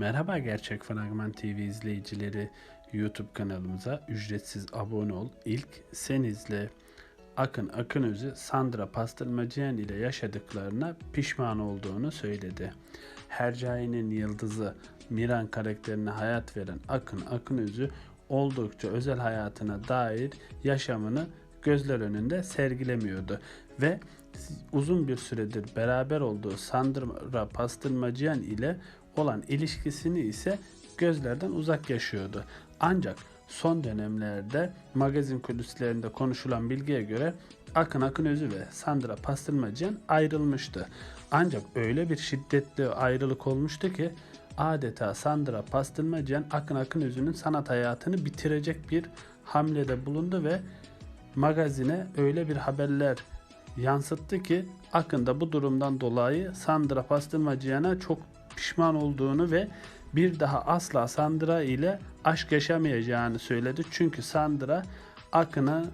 Merhaba Gerçek Fragman TV izleyicileri. YouTube kanalımıza ücretsiz abone ol. İlk sen izle. Akın Akınözü Sandra Pastırmacıyan ile yaşadıklarına pişman olduğunu söyledi. Hercai'nin yıldızı Miran karakterine hayat veren Akın Akınözü oldukça özel hayatına dair yaşamını gözler önünde sergilemiyordu ve uzun bir süredir beraber olduğu Sandra Pastırmacıyan ile olan ilişkisini ise gözlerden uzak yaşıyordu. Ancak son dönemlerde magazin kulislerinde konuşulan bilgiye göre Akın Akınözü ve Sandra Pastırmacıyan ayrılmıştı. Ancak öyle bir şiddetli ayrılık olmuştu ki adeta Sandra Pastırmacıyan Akın Akınözü'nün sanat hayatını bitirecek bir hamlede bulundu ve magazine öyle bir haberler yansıttı ki Akın da bu durumdan dolayı Sandra Pastırmacıyan'a çok pişman olduğunu ve bir daha asla Sandra ile aşk yaşamayacağını söyledi. Çünkü Sandra Akın'a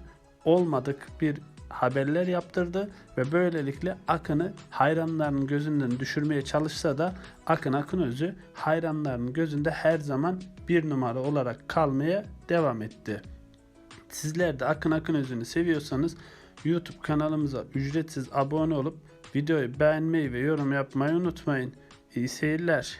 olmadık bir haberler yaptırdı ve böylelikle Akın'ı hayranlarının gözünden düşürmeye çalışsa da Akın Akınözü hayranlarının gözünde her zaman bir numara olarak kalmaya devam etti. Sizler de Akın Akın Özü'nü seviyorsanız YouTube kanalımıza ücretsiz abone olup videoyu beğenmeyi ve yorum yapmayı unutmayın. İyi seyirler.